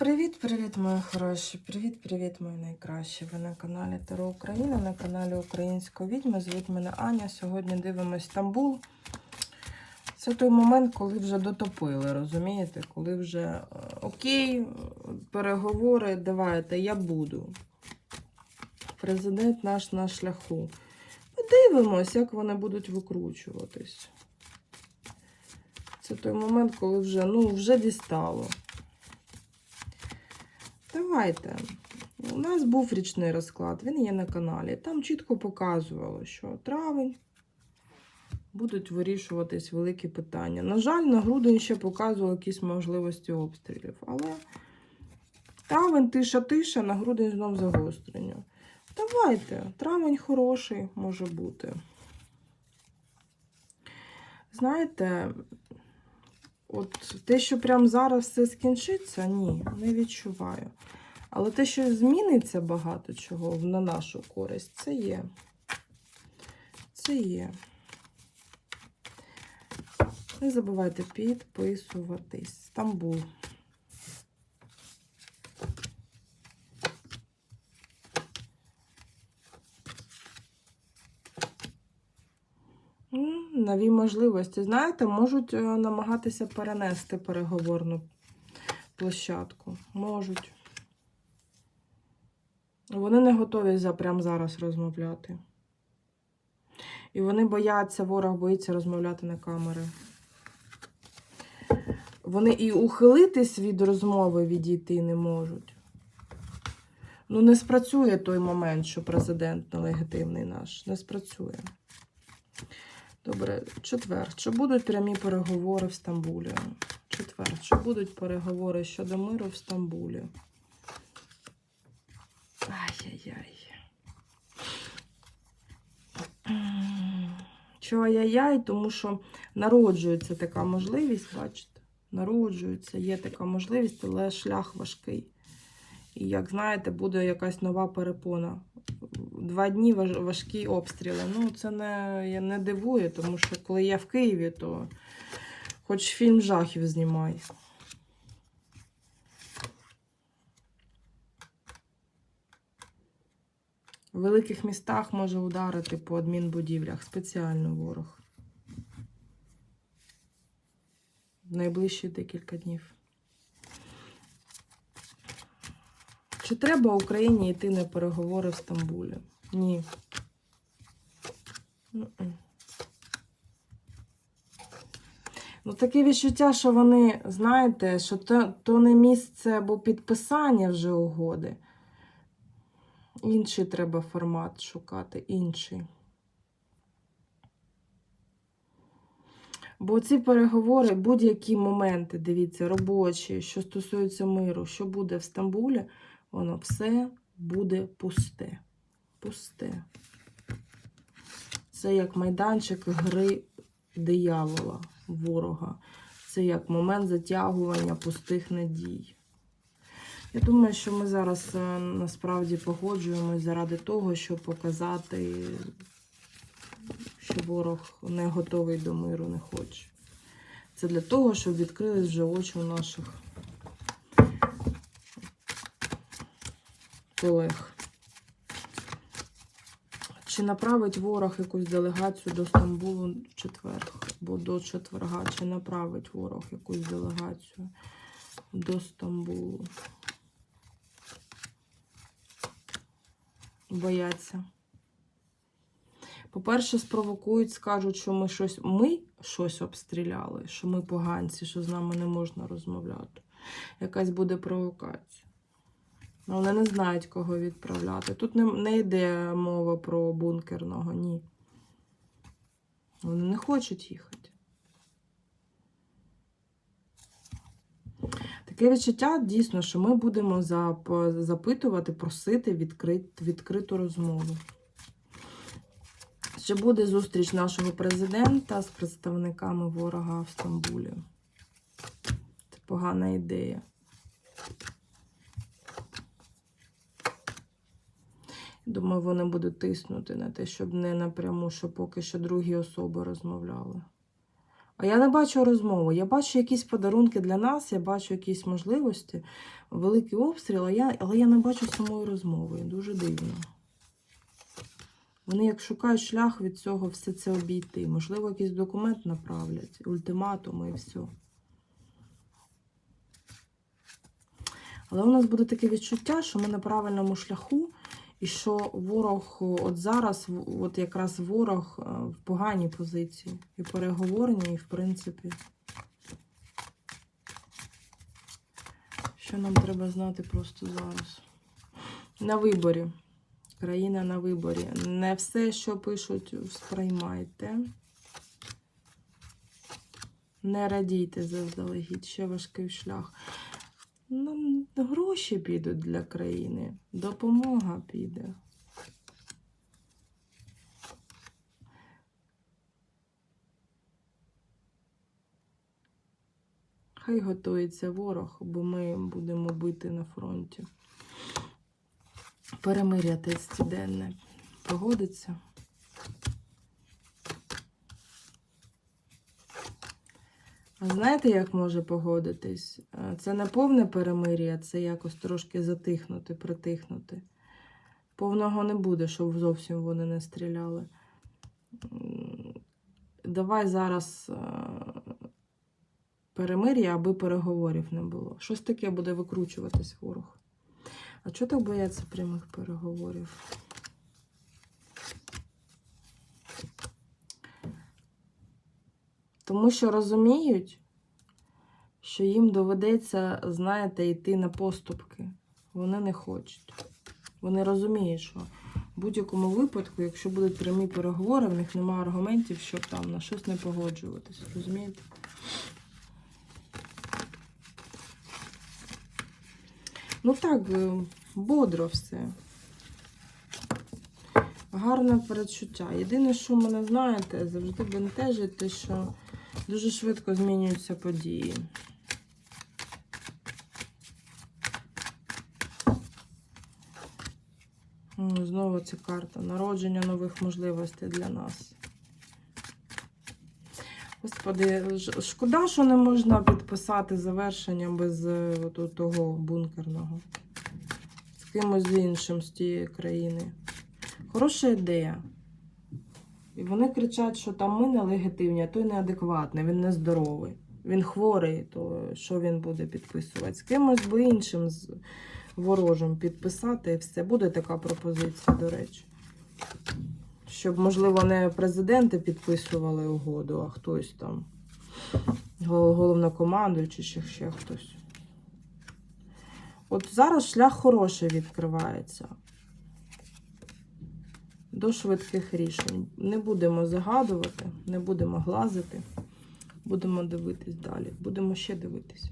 Привіт-привіт, мої хороші! Привіт-привіт, мої найкращі! Ви на каналі Таро Україна, на каналі Української відьми. Звуть мене Аня. Сьогодні дивимось Стамбул. Це той момент, коли вже дотопили, розумієте? Коли вже е, окей, переговори, давайте, я буду. Президент наш на шляху. Подивимось, як вони будуть викручуватись. Це той момент, коли вже, ну, вже дістало. Давайте. У нас був річний розклад, він є на каналі. Там чітко показувало, що травень будуть вирішуватись великі питання. На жаль, на грудень ще показували якісь можливості обстрілів. Але травень тиша-тиша, на грудень знов загострення. Давайте, травень хороший може бути. Знаєте, от те, що прямо зараз все скінчиться, ні, не відчуваю. Але те, що зміниться багато чого на нашу користь, це є. Це є. Не забувайте підписуватись. Стамбул. Нові можливості. Знаєте, можуть е, намагатися перенести переговорну площадку. Можуть. Вони не готові за прямо зараз розмовляти. І вони бояться, ворог боїться розмовляти на камери. Вони і ухилитись від розмови відійти не можуть. Ну, не спрацює той момент, що президент нелегітимний наш. Не спрацює. Добре, четвер. Чи будуть прямі переговори в Стамбулі? Четвер. Чи будуть переговори щодо миру в Стамбулі? Ай-яй-яй. Чого ай-яй-яй? Тому що народжується така можливість, бачите? Народжується, є така можливість, але шлях важкий. І, як знаєте, буде якась нова перепона. Два дні важ- важкі обстріли. Ну, це не, не дивує, тому що коли я в Києві, то хоч фільм жахів знімай. В великих містах може ударити по адмінбудівлях спеціально ворог. Найближчі декілька днів. Чи треба Україні йти на переговори в Стамбулі? Ні. Ну, таке відчуття, що вони, знаєте, що то, то не місце або підписання вже угоди. Інший треба формат шукати, інший. Бо ці переговори, будь-які моменти, дивіться, робочі, що стосуються миру, що буде в Стамбулі, воно все буде пусте. Пусте. Це як майданчик гри диявола, ворога. Це як момент затягування пустих надій. Я думаю, що ми зараз е, насправді погоджуємось заради того, щоб показати, що ворог не готовий до миру, не хоче. Це для того, щоб відкрились вже очі у наших колег. Чи направить ворог якусь делегацію до Стамбулу в четвер, або до четверга? Чи направить ворог якусь делегацію до Стамбулу? Бояться. По-перше, спровокують, скажуть, що ми щось, ми щось обстріляли, що ми поганці, що з нами не можна розмовляти. Якась буде провокація. Вони не знають, кого відправляти. Тут не, не йде мова про бункерного, ні. Вони не хочуть їхати. Таке відчуття дійсно, що ми будемо зап- запитувати, просити відкрит, відкриту розмову. Чи буде зустріч нашого президента з представниками ворога в Стамбулі? Це погана ідея. Думаю, вони будуть тиснути на те, щоб не напряму, щоб поки що другі особи розмовляли. А я не бачу розмови. Я бачу якісь подарунки для нас, я бачу якісь можливості, великий обстріл, а я, але я не бачу самої розмови. Дуже дивно. Вони як шукають шлях від цього все це обійти. Можливо, якийсь документ направлять, ультиматуми і все. Але у нас буде таке відчуття, що ми на правильному шляху, і що ворог от зараз, от якраз ворог е, в поганій позиції. І переговорні, і в принципі. Що нам треба знати просто зараз? На виборі. Країна на виборі. Не все, що пишуть, сприймайте. Не радійте заздалегідь, ще важкий шлях. Ну, гроші підуть для країни, допомога піде. Хай готується ворог, бо ми будемо бити на фронті. Перемир'я 30-денне. Погодиться. Знаєте, як може погодитись? Е, Це не повне перемир'я, це якось трошки затихнути, притихнути. Повного не буде, щоб зовсім вони не стріляли. Давай зараз е, перемир'я, аби переговорів не було. Щось таке буде викручуватись ворог. А чого так бояться прямих переговорів? Тому що розуміють, що їм доведеться, знаєте, йти на поступки. Вони не хочуть. Вони розуміють, що в будь-якому випадку, якщо будуть прямі переговори, в них немає аргументів, щоб там на щось не погоджуватись. Розумієте? Ну так, е, бодро все. Гарне передчуття. Єдине, що мене знаєте, завжди бентежить, те, що дуже швидко змінюються події. Знову ця карта. Народження нових можливостей для нас. Господи, шкода, що не можна підписати завершення без е, того бункерного. З кимось іншим з тієї країни. Хороша ідея. І вони кричать, що там ми нелегітимні, а той неадекватний, він нездоровий. Він хворий, то що він буде підписувати? З кимось би іншим з ворожим підписати і все. Буде така пропозиція, до речі. Щоб, можливо, не президенти підписували угоду, а хтось там. гол- Головнокомандуючий чи ще хтось. От зараз шлях хороший відкривається до швидких рішень. Не будемо загадувати, не будемо глазити, будемо дивитись далі. Будемо ще дивитись.